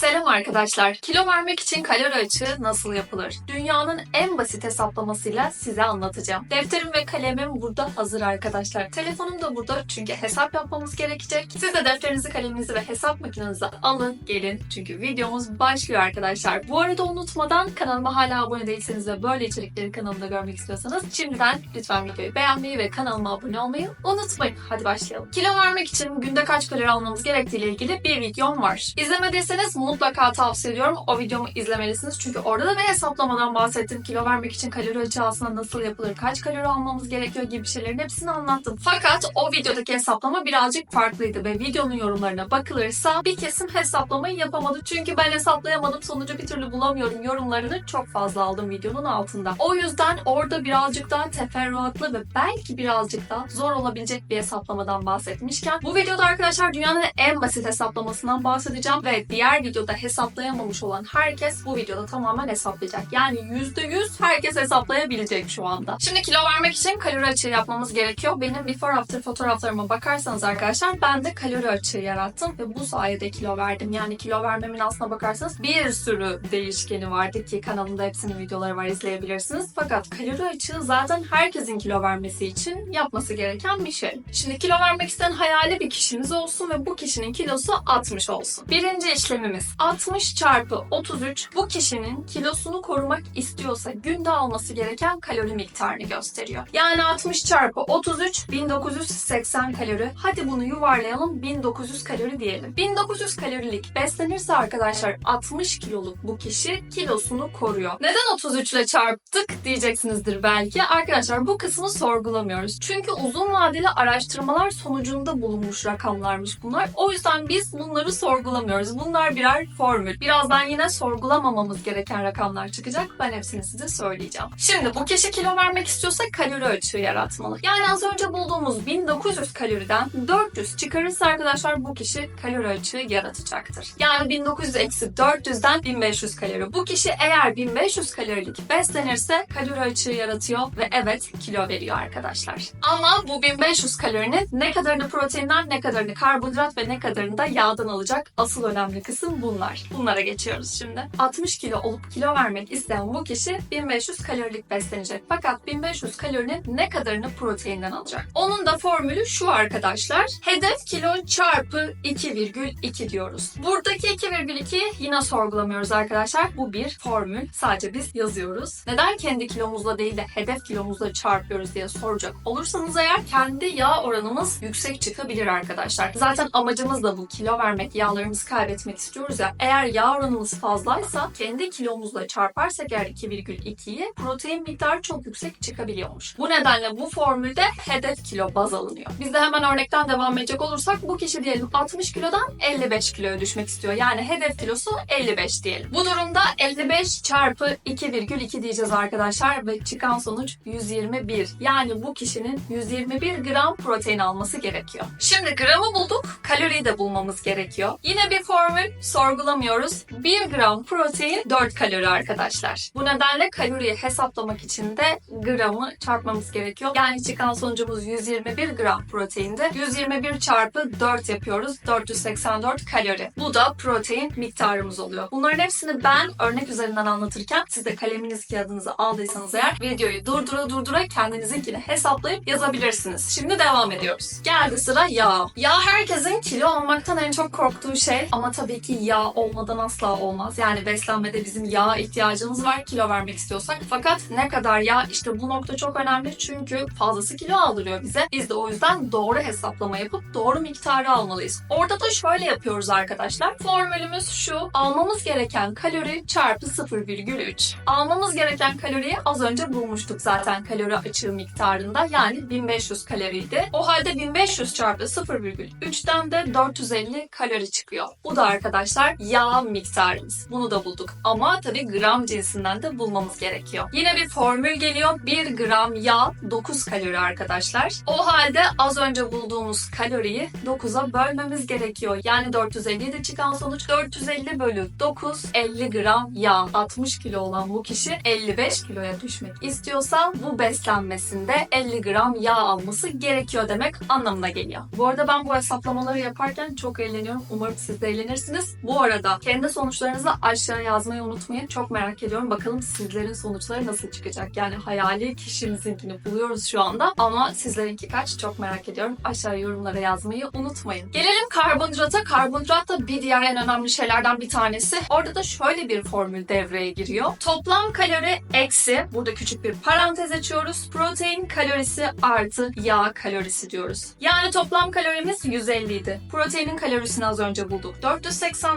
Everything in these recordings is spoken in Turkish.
Selam arkadaşlar. Kilo vermek için kalori açığı nasıl yapılır? Dünyanın en basit hesaplamasıyla size anlatacağım. Defterim ve kalemim burada hazır arkadaşlar. Telefonum da burada çünkü hesap yapmamız gerekecek. Siz de defterinizi, kaleminizi ve hesap makinenizi alın, gelin. Çünkü videomuz başlıyor arkadaşlar. Bu arada unutmadan kanalıma hala abone değilseniz ve böyle içerikleri kanalımda görmek istiyorsanız şimdiden lütfen videoyu beğenmeyi ve kanalıma abone olmayı unutmayın. Hadi başlayalım. Kilo vermek için günde kaç kalori almamız gerektiği ile ilgili bir videom var. İzlemediyseniz mutlaka tavsiye ediyorum. O videomu izlemelisiniz. Çünkü orada da bir hesaplamadan bahsettim. Kilo vermek için kalori açığı aslında nasıl yapılır, kaç kalori almamız gerekiyor gibi şeylerin hepsini anlattım. Fakat o videodaki hesaplama birazcık farklıydı ve videonun yorumlarına bakılırsa bir kesim hesaplamayı yapamadı. Çünkü ben hesaplayamadım. Sonucu bir türlü bulamıyorum. Yorumlarını çok fazla aldım videonun altında. O yüzden orada birazcık daha teferruatlı ve belki birazcık daha zor olabilecek bir hesaplamadan bahsetmişken bu videoda arkadaşlar dünyanın en basit hesaplamasından bahsedeceğim ve diğer videoda hesaplayamamış olan herkes bu videoda tamamen hesaplayacak. Yani %100 herkes hesaplayabilecek şu anda. Şimdi kilo vermek için kalori açığı yapmamız gerekiyor. Benim before after fotoğraflarıma bakarsanız arkadaşlar ben de kalori açığı yarattım ve bu sayede kilo verdim. Yani kilo vermemin aslına bakarsanız bir sürü değişkeni vardı ki kanalımda hepsinin videoları var izleyebilirsiniz. Fakat kalori açığı zaten herkesin kilo vermesi için yapması gereken bir şey. Şimdi kilo vermek isteyen hayali bir kişiniz olsun ve bu kişinin kilosu 60 olsun. Birinci işlemimiz 60 çarpı 33 bu kişinin kilosunu korumak istiyorsa günde alması gereken kalori miktarını gösteriyor. Yani 60 çarpı 33 1980 kalori. Hadi bunu yuvarlayalım 1900 kalori diyelim. 1900 kalorilik beslenirse arkadaşlar 60 kiloluk bu kişi kilosunu koruyor. Neden 33 ile çarptık diyeceksinizdir belki. Arkadaşlar bu kısmı sorgulamıyoruz. Çünkü uzun vadeli araştırmalar sonucunda bulunmuş rakamlarmış bunlar. O yüzden biz bunları sorgulamıyoruz. Bunlar birer formül. Birazdan yine sorgulamamamız gereken rakamlar çıkacak. Ben hepsini size söyleyeceğim. Şimdi bu kişi kilo vermek istiyorsa kalori açığı yaratmalı. Yani az önce bulduğumuz 1900 kaloriden 400 çıkarırsa arkadaşlar bu kişi kalori açığı yaratacaktır. Yani 1900 eksi 400'den 1500 kalori. Bu kişi eğer 1500 kalorilik beslenirse kalori açığı yaratıyor ve evet kilo veriyor arkadaşlar. Ama bu 1500 kalorinin ne kadarını proteinden, ne kadarını karbonhidrat ve ne kadarını da yağdan alacak asıl önemli kısım bunlar. Bunlara geçiyoruz şimdi. 60 kilo olup kilo vermek isteyen bu kişi 1500 kalorilik beslenecek. Fakat 1500 kalorinin ne kadarını proteinden alacak? Onun da formülü şu arkadaşlar. Hedef kilo çarpı 2,2 diyoruz. Buradaki 2,2 yine sorgulamıyoruz arkadaşlar. Bu bir formül. Sadece biz yazıyoruz. Neden kendi kilomuzla değil de hedef kilomuzla çarpıyoruz diye soracak olursanız eğer kendi yağ oranımız yüksek çıkabilir arkadaşlar. Zaten amacımız da bu kilo vermek, yağlarımızı kaybetmek istiyoruz ya. Eğer yağ oranımız fazlaysa kendi kilomuzla çarparsak eğer 2,2'yi protein miktarı çok yüksek çıkabiliyormuş. Bu nedenle bu formülde hedef kilo baz alınıyor. Biz de hemen örnekten devam edecek olursak bu kişi diyelim 60 kilodan 55 kiloya düşmek istiyor. Yani hedef kilosu 55 diyelim. Bu durumda 55 çarpı 2,2 diyeceğiz arkadaşlar ve çıkan sonuç 121. Yani bu kişinin 121 gram protein alması gerekiyor. Şimdi gramı bulduk, kaloriyi de bulmamız gerekiyor. Yine bir formül sorgulamıyoruz. 1 gram protein 4 kalori arkadaşlar. Bu nedenle kaloriyi hesaplamak için de gramı çarpmamız gerekiyor. Yani çıkan sonucumuz 121 gram proteinde. 121 çarpı 4 yapıyoruz. 484 kalori. Bu da protein miktarımız oluyor. Bunların hepsini ben örnek üzerinden anlatırken siz de kaleminiz kağıdınızı aldıysanız eğer videoyu durdura durdura kendinizinkini hesaplayıp yazabilirsiniz. Şimdi devam ediyoruz. Geldi sıra yağ. Yağ herkesin kilo almaktan en çok korktuğu şey ama tabii ki yağ olmadan asla olmaz. Yani beslenmede bizim yağ ihtiyacımız var kilo vermek istiyorsak. Fakat ne kadar yağ işte bu nokta çok önemli çünkü fazlası kilo aldırıyor bize. Biz de o yüzden doğru hesaplama yapıp doğru miktarı almalıyız. Orada da şöyle yapıyoruz arkadaşlar. Formülümüz şu. Almamız gereken kalori çarpı 0,3. Almamız gereken kaloriyi az önce bulmuştuk zaten kalori açığı miktarında. Yani 1500 kaloriydi. O halde 1500 çarpı 0,3'ten de 450 kalori çıkıyor. Bu da arkadaşlar yağ miktarımız. Bunu da bulduk. Ama tabii gram cinsinden de bulmamız gerekiyor. Yine bir formül geliyor. 1 gram yağ 9 kalori arkadaşlar. O halde az önce bulduğumuz kaloriyi 9'a bölmemiz gerekiyor. Yani 450 de çıkan sonuç 450 bölü 9 50 gram yağ. 60 kilo olan bu kişi 55 kiloya düşmek istiyorsa bu beslenmesinde 50 gram yağ alması gerekiyor demek anlamına geliyor. Bu arada ben bu hesaplamaları yaparken çok eğleniyorum. Umarım siz de eğlenirsiniz. Bu Bu arada kendi sonuçlarınızı aşağıya yazmayı unutmayın. Çok merak ediyorum. Bakalım sizlerin sonuçları nasıl çıkacak? Yani hayali kişimizinkini buluyoruz şu anda. Ama sizlerinki kaç? Çok merak ediyorum. Aşağı yorumlara yazmayı unutmayın. Gelelim karbonhidrata. Karbonhidrat da bir diğer en önemli şeylerden bir tanesi. Orada da şöyle bir formül devreye giriyor. Toplam kalori eksi, burada küçük bir parantez açıyoruz. Protein kalorisi artı yağ kalorisi diyoruz. Yani toplam kalorimiz 150 idi. Proteinin kalorisini az önce bulduk.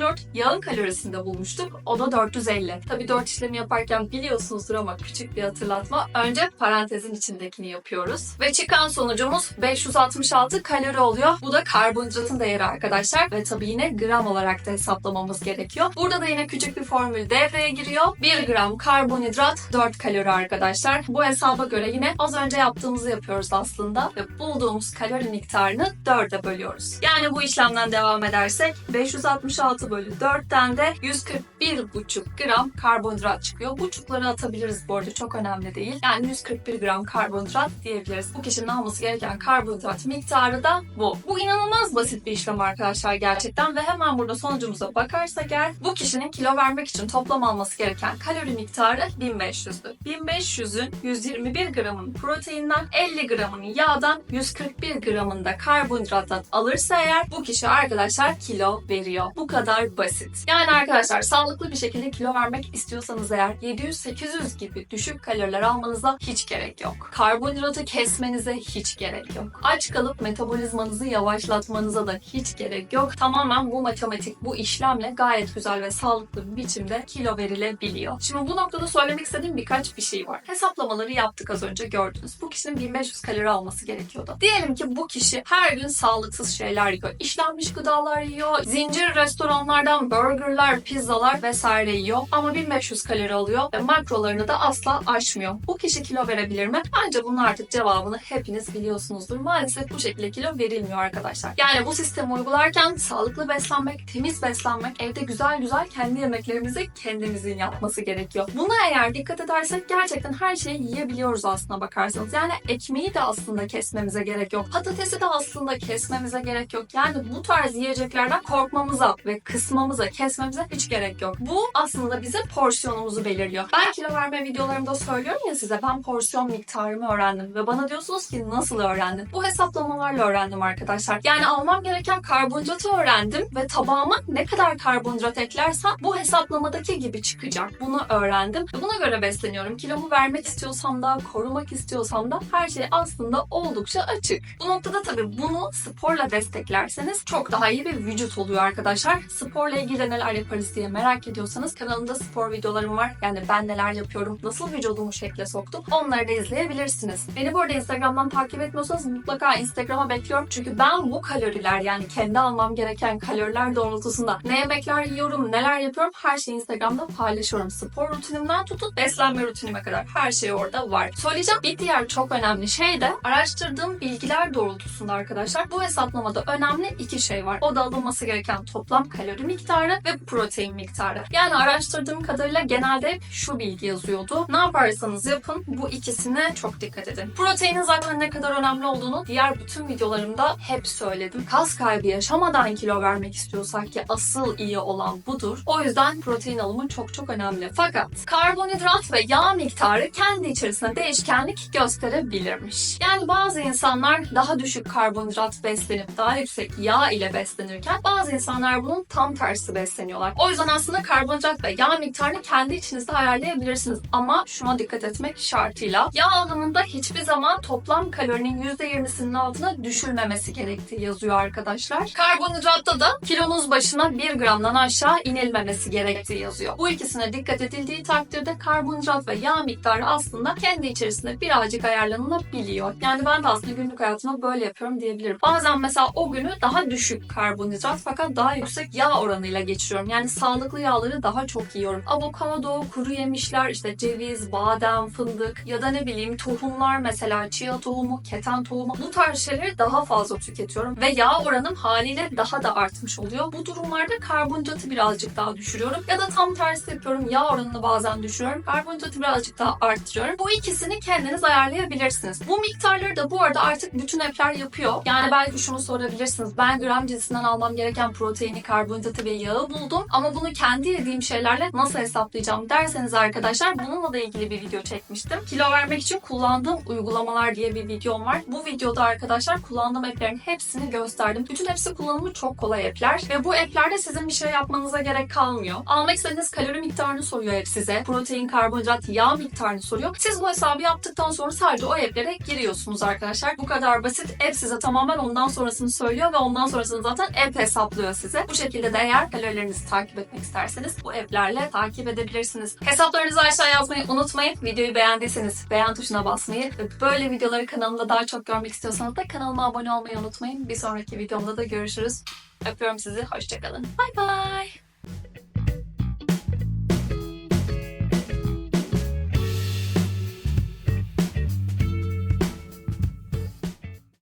484, yağın kalorisini de bulmuştuk. O da 450. Tabii 4 işlemi yaparken biliyorsunuzdur ama küçük bir hatırlatma. Önce parantezin içindekini yapıyoruz. Ve çıkan sonucumuz 566 kalori oluyor. Bu da karbonhidratın değeri arkadaşlar. Ve tabii yine gram olarak da hesaplamamız gerekiyor. Burada da yine küçük bir formül devreye giriyor. 1 gram karbonhidrat 4 kalori arkadaşlar. Bu hesaba göre yine az önce yaptığımızı yapıyoruz aslında. Ve bulduğumuz kalori miktarını 4'e bölüyoruz. Yani bu işlemden devam edersek 566 bölü 4'ten de 141,5 gram karbonhidrat çıkıyor. Buçukları atabiliriz bu arada çok önemli değil. Yani 141 gram karbonhidrat diyebiliriz. Bu kişinin alması gereken karbonhidrat miktarı da bu. Bu inanılmaz basit bir işlem arkadaşlar gerçekten ve hemen burada sonucumuza bakarsak eğer bu kişinin kilo vermek için toplam alması gereken kalori miktarı 1500'dü. 1500'ün 121 gramın proteinden 50 gramın yağdan 141 gramın da karbonhidrattan alırsa eğer bu kişi arkadaşlar kilo veriyor. Bu kadar basit. Yani arkadaşlar sağlıklı bir şekilde kilo vermek istiyorsanız eğer 700-800 gibi düşük kaloriler almanıza hiç gerek yok. Karbonhidratı kesmenize hiç gerek yok. Aç kalıp metabolizmanızı yavaşlatmanıza da hiç gerek yok. Tamamen bu matematik, bu işlemle gayet güzel ve sağlıklı bir biçimde kilo verilebiliyor. Şimdi bu noktada söylemek istediğim birkaç bir şey var. Hesaplamaları yaptık az önce gördünüz. Bu kişinin 1500 kalori alması gerekiyordu. Diyelim ki bu kişi her gün sağlıksız şeyler yiyor. İşlenmiş gıdalar yiyor. Zincir restoranlardan burgerlar, pizzalar vesaire yiyor. Ama 1500 kalori alıyor ve makrolarını da asla aşmıyor. Bu kişi kilo verebilir mi? Bence bunun artık cevabını hepiniz biliyorsunuzdur. Maalesef bu şekilde kilo verilmiyor arkadaşlar. Yani bu sistemi uygularken sağlıklı beslenmek, temiz beslenmek, evde güzel güzel kendi yemeklerimizi kendimizin yapması gerekiyor. Buna eğer dikkat edersek gerçekten her şeyi yiyebiliyoruz aslında bakarsanız. Yani ekmeği de aslında kesmemize gerek yok. Patatesi de aslında kesmemize gerek yok. Yani bu tarz yiyeceklerden korkmamıza ve kısmamıza, kesmemize hiç gerek yok. Bu aslında bize porsiyonumuzu belirliyor. Ben kilo verme videolarımda söylüyorum ya size ben porsiyon miktarımı öğrendim ve bana diyorsunuz ki nasıl öğrendin? Bu hesaplamalarla öğrendim arkadaşlar. Yani almam gereken karbonhidratı öğrendim ve tabağıma ne kadar karbonhidrat eklersem bu hesaplamadaki gibi çıkacak. Bunu öğrendim ve buna göre besleniyorum. Kilomu vermek istiyorsam da, korumak istiyorsam da her şey aslında oldukça açık. Bu noktada tabii bunu sporla desteklerseniz çok daha iyi bir vücut oluyor arkadaşlar. Sporla ilgili neler yaparız diye merak ediyorsanız kanalımda spor videolarım var. Yani ben neler yapıyorum, nasıl vücudumu şekle soktum onları da izleyebilirsiniz. Beni bu arada Instagram'dan takip etmiyorsanız mutlaka Instagram'a bekliyorum. Çünkü ben bu kaloriler yani kendi almam gereken kaloriler doğrultusunda ne yemekler yiyorum, neler yapıyorum her şeyi Instagram'da paylaşıyorum. Spor rutinimden tutun beslenme rutinime kadar her şey orada var. Söyleyeceğim bir diğer çok önemli şey de araştırdığım bilgiler doğrultusunda arkadaşlar bu hesaplamada önemli iki şey var. O da alınması gereken toplam kalori miktarı ve protein miktarı. Yani araştırdığım kadarıyla genelde hep şu bilgi yazıyordu. Ne yaparsanız yapın bu ikisine çok dikkat edin. Proteinin zaten ne kadar önemli olduğunu diğer bütün videolarımda hep söyledim. Kas kaybı yaşamadan kilo vermek istiyorsak ki asıl iyi olan budur. O yüzden protein alımı çok çok önemli. Fakat karbonhidrat ve yağ miktarı kendi içerisinde değişkenlik gösterebilirmiş. Yani bazı insanlar daha düşük karbonhidrat beslenip daha yüksek yağ ile beslenirken bazı insanlar bunun tam tersi besleniyorlar. O yüzden aslında karbonhidrat ve yağ miktarını kendi içinizde ayarlayabilirsiniz. Ama şuna dikkat etmek şartıyla yağ alımında hiçbir zaman toplam kalorinin %20'sinin altına düşülmemesi gerektiği yazıyor arkadaşlar. Karbonhidratta da kilonuz başına 1 gramdan aşağı inilmemesi gerektiği yazıyor. Bu ikisine dikkat edildiği takdirde karbonhidrat ve yağ miktarı aslında kendi içerisinde birazcık ayarlanılabiliyor. Yani ben de aslında günlük hayatımda böyle yapıyorum diyebilirim. Bazen mesela o günü daha düşük karbonhidrat fakat daha yüksek yağ oranıyla geçiriyorum. Yani sağlıklı yağ yağları daha çok yiyorum. Avokado, kuru yemişler, işte ceviz, badem, fındık ya da ne bileyim tohumlar mesela chia tohumu, keten tohumu bu tarz şeyleri daha fazla tüketiyorum ve yağ oranım haliyle daha da artmış oluyor. Bu durumlarda karbonhidratı birazcık daha düşürüyorum ya da tam tersi yapıyorum. Yağ oranını bazen düşürüyorum. Karbonhidratı birazcık daha arttırıyorum. Bu ikisini kendiniz ayarlayabilirsiniz. Bu miktarları da bu arada artık bütün app'ler yapıyor. Yani belki şunu sorabilirsiniz. Ben gram cinsinden almam gereken proteini, karbonhidratı ve yağı buldum. Ama bunu kendi yediğim şeylerle nasıl hesaplayacağım derseniz arkadaşlar bununla da ilgili bir video çekmiştim. Kilo vermek için kullandığım uygulamalar diye bir videom var. Bu videoda arkadaşlar kullandığım app'lerin hepsini gösterdim. Bütün hepsi kullanımı çok kolay app'ler ve bu app'lerde sizin bir şey yapmanıza gerek kalmıyor. Almak istediğiniz kalori miktarını soruyor hep size. Protein, karbonhidrat, yağ miktarını soruyor. Siz bu hesabı yaptıktan sonra sadece o app'lere giriyorsunuz arkadaşlar. Bu kadar basit. App size tamamen ondan sonrasını söylüyor ve ondan sonrasını zaten app hesaplıyor size. Bu şekilde de eğer kalorilerinizi takip etmek isterseniz bu app'lerle takip edebilirsiniz. Hesaplarınızı aşağı yazmayı unutmayın. Videoyu beğendiyseniz beğen tuşuna basmayı ve böyle videoları kanalımda daha çok görmek istiyorsanız da kanalıma abone olmayı unutmayın. Bir sonraki videomda da görüşürüz. Öpüyorum sizi. Hoşçakalın. Bay bay.